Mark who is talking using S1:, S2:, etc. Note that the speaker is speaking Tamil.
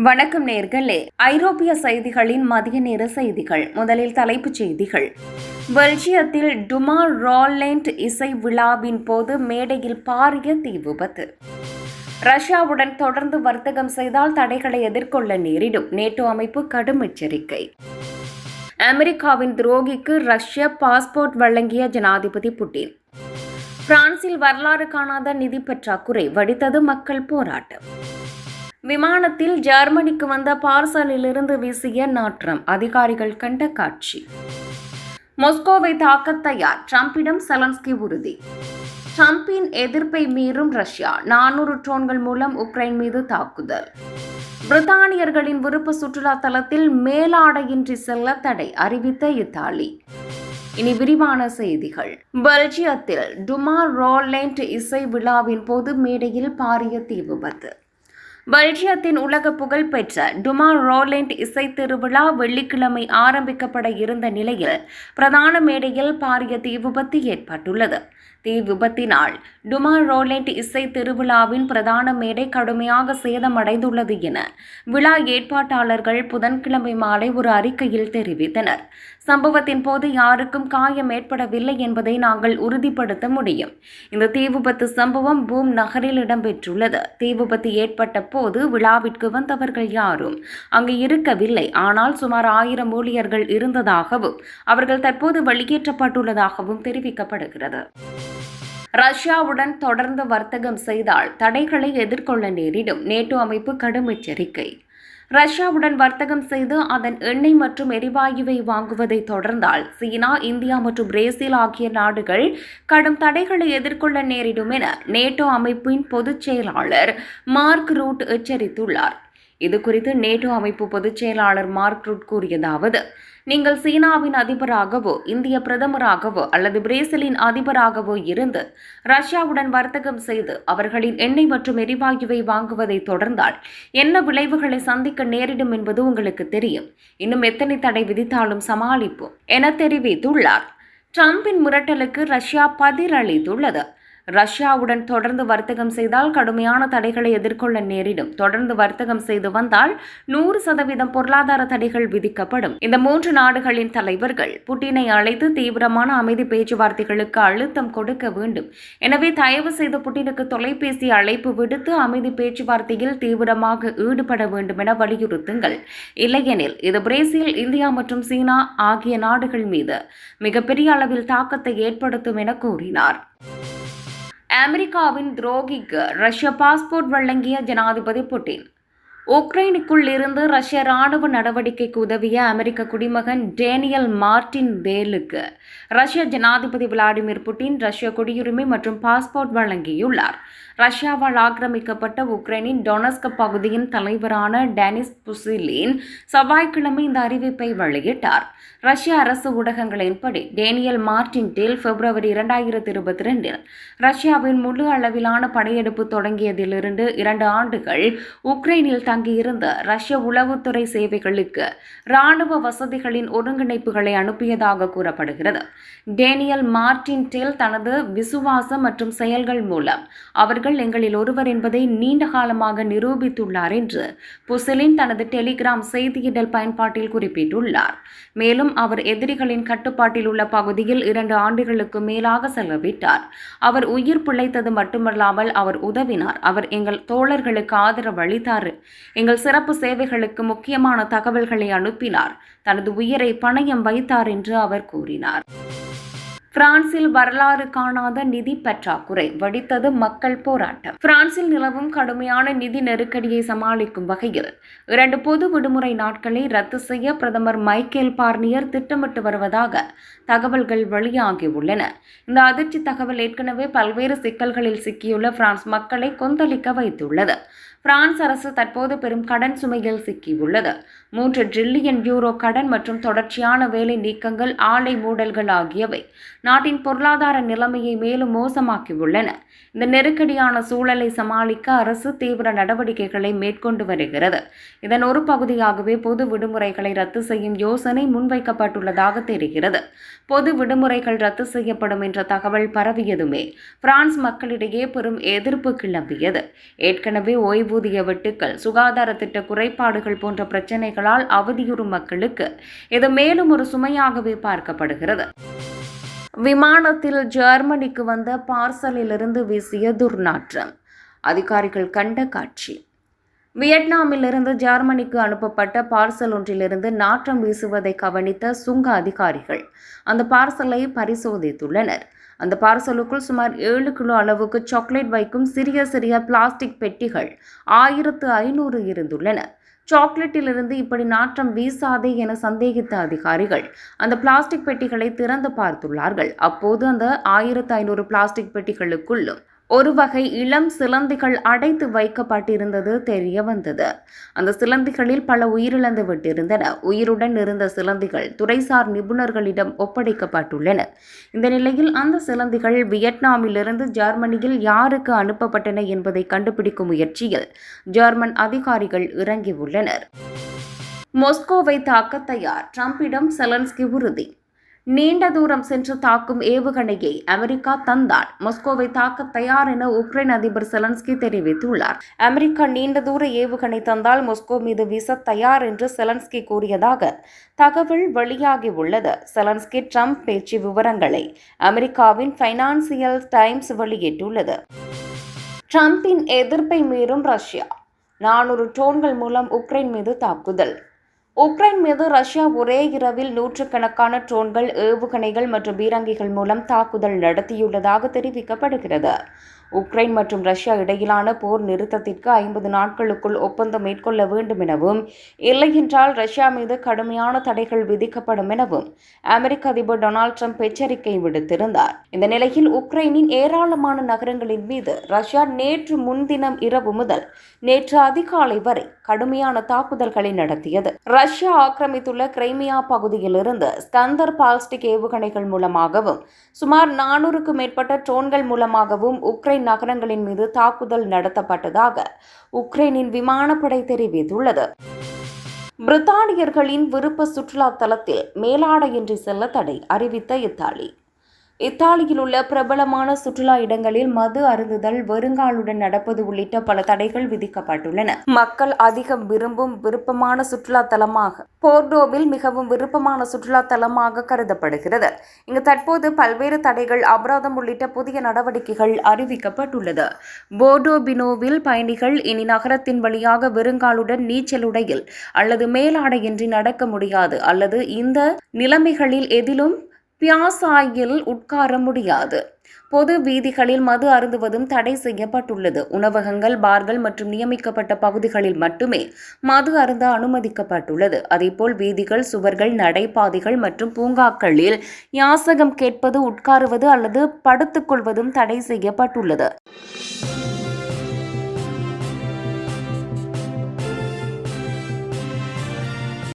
S1: வணக்கம் நேர்களே. ஐரோப்பிய செய்திகளின் மதிய நேர செய்திகள். முதலில் தலைப்புச் செய்திகள். பெல்ஜியத்தில் டுமா ரோலண்ட் இசை விழாவின் போது மேடையில் பாரிய தீ விபத்து. ரஷ்யாவுடன் தொடர்ந்து வர்த்தகம் செய்தால் தடைகளை எதிர்கொள்ள நேரிடும். நேட்டோ அமைப்பு கடும் எச்சரிக்கை. அமெரிக்காவின் துரோகிக்கு ரஷ்ய பாஸ்போர்ட் வழங்கிய ஜனாதிபதி புட்டின். பிரான்சில் வரலாறு காணாத நிதி பற்றாக்குறை. வடித்தது மக்கள் போராட்டம். விமானத்தில் ஜெர்மனிக்கு வந்த பார்சலிலிருந்து வீசிய நாற்றம். அதிகாரிகள் கண்ட காட்சி. மொஸ்கோவை தாக்க தயார். ட்ரம்பிடம் செலன்ஸ்கி உறுதி. ட்ரம்பின் எதிர்ப்பை மீறும் ரஷ்யா. நானூறு ட்ரோன்கள் மூலம் உக்ரைன் மீது தாக்குதல். பிரித்தானியர்களின் விருப்ப சுற்றுலா தலத்தில் மேலாடையின்றி செல்ல தடை அறிவித்த இத்தாலி. இனி விரிவான செய்திகள். பெல்ஜியத்தில் டுமா ரோலேண்ட் இசை விழாவின் போது மேடையில் பாரிய தீ விபத்து. பெல்ஜியத்தின் உலக புகழ்பெற்ற டுமா ரோலண்ட் இசை திருவிழா வெள்ளிக்கிழமை ஆரம்பிக்கப்பட இருந்த நிலையில் பிரதான மேடையில் பாரிய தீ விபத்து ஏற்பட்டுள்ளது. தீ விபத்தினால் டுமா ரோலெட் இசை திருவிழாவின் பிரதான மேடை கடுமையாக சேதமடைந்துள்ளது என விழா ஏற்பாட்டாளர்கள் புதன்கிழமை மாலை ஒரு அறிக்கையில் தெரிவித்தனர். சம்பவத்தின் போது யாருக்கும் காயம் ஏற்படவில்லை என்பதை நாங்கள் உறுதிப்படுத்த முடியும். இந்த தீ விபத்து சம்பவம் பூம் நகரில் இடம்பெற்றுள்ளது. தீ விபத்து ஏற்பட்ட போது விழாவிற்கு வந்தவர்கள் யாரும் அங்கு இருக்கவில்லை. ஆனால் சுமார் ஆயிரம் ஊழியர்கள் இருந்ததாகவும் அவர்கள் தற்போது வெளியேற்றப்பட்டுள்ளதாகவும் தெரிவிக்கப்படுகிறது. ரஷ்யாவுடன் தொடர்ந்து வர்த்தகம் செய்தால் தடைகளை எதிர்கொள்ள நேரிடும். நேட்டோ அமைப்பு கடும் எச்சரிக்கை. ரஷ்யாவுடன் வர்த்தகம் செய்து அதன் எண்ணெய் மற்றும் எரிவாயுவை வாங்குவதை தொடர்ந்தால் சீனா இந்தியா மற்றும் பிரேசில் ஆகிய நாடுகள் கடும் தடைகளை எதிர்கொள்ள நேரிடும் என நேட்டோ அமைப்பின் பொதுச் செயலாளர் மார்க் ரூட் எச்சரித்துள்ளார். இது குறித்து நேட்டோ அமைப்பு பொதுச் செயலாளர் மார்க் ரூட் கூறியதாவது நீங்கள் சீனாவின் அதிபராகவோ இந்திய பிரதமராகவோ அல்லது பிரேசிலின் அதிபராகவோ இருந்து ரஷ்யாவுடன் வர்த்தகம் செய்து அவர்களின் எண்ணெய் மற்றும் எரிவாயுவை வாங்குவதை தொடர்ந்தால் என்ன விளைவுகளை சந்திக்க நேரிடும் என்பது உங்களுக்கு தெரியும். இன்னும் எத்தனை தடை விதித்தாலும் சமாளிப்போம் என தெரிவித்துள்ளார். ட்ரம்பின் மிரட்டலுக்கு ரஷ்யா பதிலளித்துள்ளது. ரஷ்யாவுடன் தொடர்ந்து வர்த்தகம் செய்தால் கடுமையான தடைகளை எதிர்கொள்ள நேரிடும். தொடர்ந்து வர்த்தகம் செய்து வந்தால் நூறு சதவீதம் பொருளாதார தடைகள் விதிக்கப்படும். இந்த மூன்று நாடுகளின் தலைவர்கள் புட்டினை அழைத்து தீவிரமான அமைதி பேச்சுவார்த்தைகளுக்கு அழுத்தம் கொடுக்க வேண்டும். எனவே தயவு செய்து புட்டினுக்கு தொலைபேசி அழைப்பு விடுத்து அமைதி பேச்சுவார்த்தையில் தீவிரமாக ஈடுபட வேண்டும் என வலியுறுத்துங்கள். இல்லையெனில் இது பிரேசில் இந்தியா மற்றும் சீனா ஆகிய நாடுகள் மீது மிகப்பெரிய அளவில் தாக்கத்தை ஏற்படுத்தும் என கூறினார். அமெரிக்காவின் துரோகிக்கு ரஷ்ய பாஸ்போர்ட் வழங்கிய ஜனாதிபதி புட்டின். உக்ரைனுக்குள் இருந்து ரஷ்ய ராணுவ நடவடிக்கைக்கு உதவிய அமெரிக்க குடிமகன் டேனியல் மார்டின் வேலுக்கு ரஷ்ய ஜனாதிபதி விளாடிமிர் புட்டின் ரஷ்ய குடியுரிமை மற்றும் பாஸ்போர்ட் வழங்கியுள்ளார். ரஷ்யாவால் ஆக்கிரமிக்கப்பட்ட உக்ரைனின் டொனஸ்க் பகுதியின் தலைவரான டெனிஸ் புசிலின் செவ்வாய்க்கிழமை இந்த அறிவிப்பை வெளியிட்டார். ரஷ்ய அரசு ஊடகங்களின்படி டேனியல் மார்டின் டேல் பிப்ரவரி இரண்டாயிரத்தி இருபத்தி ரெண்டில் ரஷ்யாவின் முழு அளவிலான படையெடுப்பு தொடங்கியதிலிருந்து இரண்டு ஆண்டுகள் உக்ரைனில் தங்கியிருந்த ரஷ்ய உளவுத்துறை சேவைகளுக்கு ராணுவ வசதிகளின் ஒருங்கிணைப்புகளை அனுப்பியதாக கூறப்படுகிறது. டேனியல் மார்டின் டேல் தனது விசுவாசம் மற்றும் செயல்கள் மூலம் அவர்கள் எங்களில் ஒருவர் என்பதை நீண்ட காலமாக நிரூபித்துள்ளார் என்று புசலின் தனது டெலிகிராம் செய்தியிடல் பயன்பாட்டில் குறிப்பிட்டுள்ளார். மேலும் அவர் எதிரிகளின் கட்டுப்பாட்டில் உள்ள பகுதியில் இரண்டு ஆண்டுகளுக்கு மேலாக செலவிட்டார். அவர் உயிர் பிழைத்தது மட்டுமல்லாமல் அவர் உதவினார். அவர் எங்கள் தோழர்களுக்கு ஆதரவு அளித்தார். எங்கள் சிறப்பு சேவைகளுக்கு முக்கியமான தகவல்களை அனுப்பினார். தனது உயிரை பணயம் வைத்தார் என்று அவர் கூறினார். பிரான்சில் வரலாறு காணாத நிதி பற்றாக்குறை வடித்தது மக்கள் போராட்டம். பிரான்சில் நிலவும் கடுமையான நிதி நெருக்கடியை சமாளிக்கும் வகையில் இரண்டு பொது விடுமுறை நாட்களை ரத்து செய்ய பிரதமர் மைக்கேல் பார்னியர் திட்டமிட்டு வருவதாக தகவல்கள் வெளியாகியுள்ளன. இந்த அதிர்ச்சி தகவல் ஏற்கனவே பல்வேறு சிக்கல்களில் சிக்கியுள்ள பிரான்ஸ் மக்களை கொந்தளிக்க வைத்துள்ளது. பிரான்ஸ் அரசு தற்போது பெரும் கடன் சுமையில் சிக்கியுள்ளது. மூன்று டிரில்லியன் யூரோ கடன் மற்றும் தொடர்ச்சியான வேலை நீக்கங்கள் ஆலை மூடல்கள் ஆகியவை நாட்டின் பொருளாதார நிலைமையை மேலும் மோசமாக்கியுள்ளன. இந்த நெருக்கடியான சூழலை சமாளிக்க அரசு தீவிர நடவடிக்கைகளை மேற்கொண்டு வருகிறது. இதன் ஒரு பகுதியாகவே பொது விடுமுறைகளை ரத்து செய்யும் யோசனை முன்வைக்கப்பட்டுள்ளதாக தெரிகிறது. பொது விடுமுறைகள் ரத்து செய்யப்படும் என்ற தகவல் பரவியதுமே பிரான்ஸ் மக்களிடையே பெரும் எதிர்ப்பு கிளம்பியது. ஏற்கனவே ஓய்வூதிய வெட்டுக்கள் சுகாதார திட்ட குறைபாடுகள் போன்ற பிரச்சனைகளால் அவதியுறும் மக்களுக்கு இது மேலும் ஒரு சுமையாகவே பார்க்கப்படுகிறது. விமானத்தில் ஜெர்மனிக்கு வந்த பார்சலிலிருந்து வீசிய துர்நாற்றம். அதிகாரிகள் கண்ட காட்சி. வியட்நாமிலிருந்து ஜெர்மனிக்கு அனுப்பப்பட்ட பார்சல் ஒன்றிலிருந்து நாற்றம் வீசுவதை கவனித்த சுங்க அதிகாரிகள் அந்த பார்சலை பரிசோதித்துள்ளனர். அந்த பார்சலுக்குள் சுமார் ஏழு கிலோ அளவுக்கு சாக்லேட் வைக்கும் சிறிய சிறிய பிளாஸ்டிக் பெட்டிகள் ஆயிரத்து ஐநூறு இருந்துள்ளன. சாக்லேட்டிலிருந்து இப்படி நாற்றம் வீசாதே என சந்தேகித்த அதிகாரிகள் அந்த பிளாஸ்டிக் பெட்டிகளை திறந்து பார்த்துள்ளார்கள். அப்போது அந்த ஆயிரத்து ஐநூறு பிளாஸ்டிக் பெட்டிகளுக்குள்ளும் ஒரு வகை இளம் சிலந்திகள் அடைத்து வைக்கப்பட்டிருந்தது தெரிய வந்தது. அந்த சிலந்திகளில் பல உயிரிழந்து விட்டிருந்தன. உயிருடன் இருந்த சிலந்திகள் துறைசார் நிபுணர்களிடம் ஒப்படைக்கப்பட்டுள்ளன. இந்த நிலையில் அந்த சிலந்திகள் வியட்நாமிலிருந்து ஜெர்மனியில் யாருக்கு அனுப்பப்பட்டன என்பதை கண்டுபிடிக்கும் முயற்சியில் ஜெர்மன் அதிகாரிகள் இறங்கியுள்ளனர். மொஸ்கோவை தாக்க தயார். ட்ரம்பிடம் செலன்ஸ்கி உறுதி. நீண்ட தூரம் சென்று தாக்கும் ஏவுகணையை அமெரிக்கா தந்தால் மொஸ்கோவை தாக்க தயார் என உக்ரைன் அதிபர் செலன்ஸ்கி தெரிவித்துள்ளார். அமெரிக்கா நீண்ட தூர ஏவுகணை தந்தால் மொஸ்கோ மீது வீச தயார் என்று செலன்ஸ்கி கூறியதாக தகவல் வெளியாகியுள்ளது. செலன்ஸ்கி ட்ரம்ப் பேச்சு விவரங்களை அமெரிக்காவின் ஃபைனான்சியல் டைம்ஸ் வெளியிட்டுள்ளது. ட்ரம்பின் எதிர்ப்பை மீறும் ரஷ்யா. நானூறு ட்ரோன்கள் மூலம் உக்ரைன் மீது தாக்குதல். உக்ரைன் மீது ரஷ்யா ஒரே இரவில் நூற்றுக்கணக்கான ட்ரோன்கள் ஏவுகணைகள் மற்றும் பீரங்கிகள் மூலம் தாக்குதல் நடத்தியுள்ளதாக தெரிவிக்கப்படுகிறது. உக்ரைன் மற்றும் ரஷ்யா இடையிலான போர் நிறுத்தத்திற்கு ஐம்பது நாட்களுக்குள் ஒப்பந்தம் மேற்கொள்ள வேண்டும் எனவும் இல்லையென்றால் ரஷ்யா மீது கடுமையான தடைகள் விதிக்கப்படும் எனவும் அமெரிக்க அதிபர் டொனால்ட் ட்ரம்ப் எச்சரிக்கை விடுத்திருந்தார். இந்த நிலையில் உக்ரைனின் ஏராளமான நகரங்களின் மீது ரஷ்யா நேற்று முன்தினம் இரவு முதல் நேற்று அதிகாலை வரை கடுமையான தாக்குதல்களை நடத்தியது. ரஷ்யா ஆக்கிரமித்துள்ள கிரைமியா பகுதியிலிருந்து ஸ்கந்தர் பால்ஸ்டிக் ஏவுகணைகள் மூலமாகவும் சுமார் நானூறுக்கும் மேற்பட்ட ட்ரோன்கள் மூலமாகவும் உக்ரைன் உக்ரைன் நகரங்களின் மீது தாக்குதல் நடத்தப்பட்டதாக உக்ரைனின் விமானப்படை தெரிவித்துள்ளது. பிரித்தானியர்களின் விருப்ப சுற்றுலா தலத்தில் மேலாடையின்றி செல்ல தடை அறிவித்த இத்தாலி. இத்தாலியில் உள்ள பிரபலமான சுற்றுலா இடங்களில் மது அருந்துதல் வெறுங்காலுடன் நடப்பது உள்ளிட்ட பல தடைகள் விதிக்கப்பட்டுள்ளன. மக்கள் அதிகம் விரும்பும் விருப்பமான சுற்றுலா தலமாக போர்டோவில் மிகவும் விருப்பமான சுற்றுலா தலமாக கருதப்படுகிறது. இங்கு தற்போது பல்வேறு தடைகள் அபராதம் உள்ளிட்ட புதிய நடவடிக்கைகள் அறிவிக்கப்பட்டுள்ளது. போர்டோபினோவில் பயணிகள் இனி நகரத்தின் வழியாக வெறுங்காலுடன் நீச்சலுடையில் அல்லது மேலாடையின்றி நடக்க முடியாது. அல்லது இந்த நிலைமைகளில் எதிலும் பியாசாயில் உட்கார முடியாது. பொது வீதிகளில் மது அருந்துவதும் தடை செய்யப்பட்டுள்ளது. உணவகங்கள் பார்கள் மற்றும் நியமிக்கப்பட்ட பகுதிகளில் மட்டுமே மது அருந்த அனுமதிக்கப்பட்டுள்ளது. அதேபோல் வீதிகள் சுவர்கள் நடைபாதைகள் மற்றும் பூங்காக்களில் யாசகம் கேட்பது உட்காருவது அல்லது படுத்துக்கொள்வதும் தடை செய்யப்பட்டுள்ளது.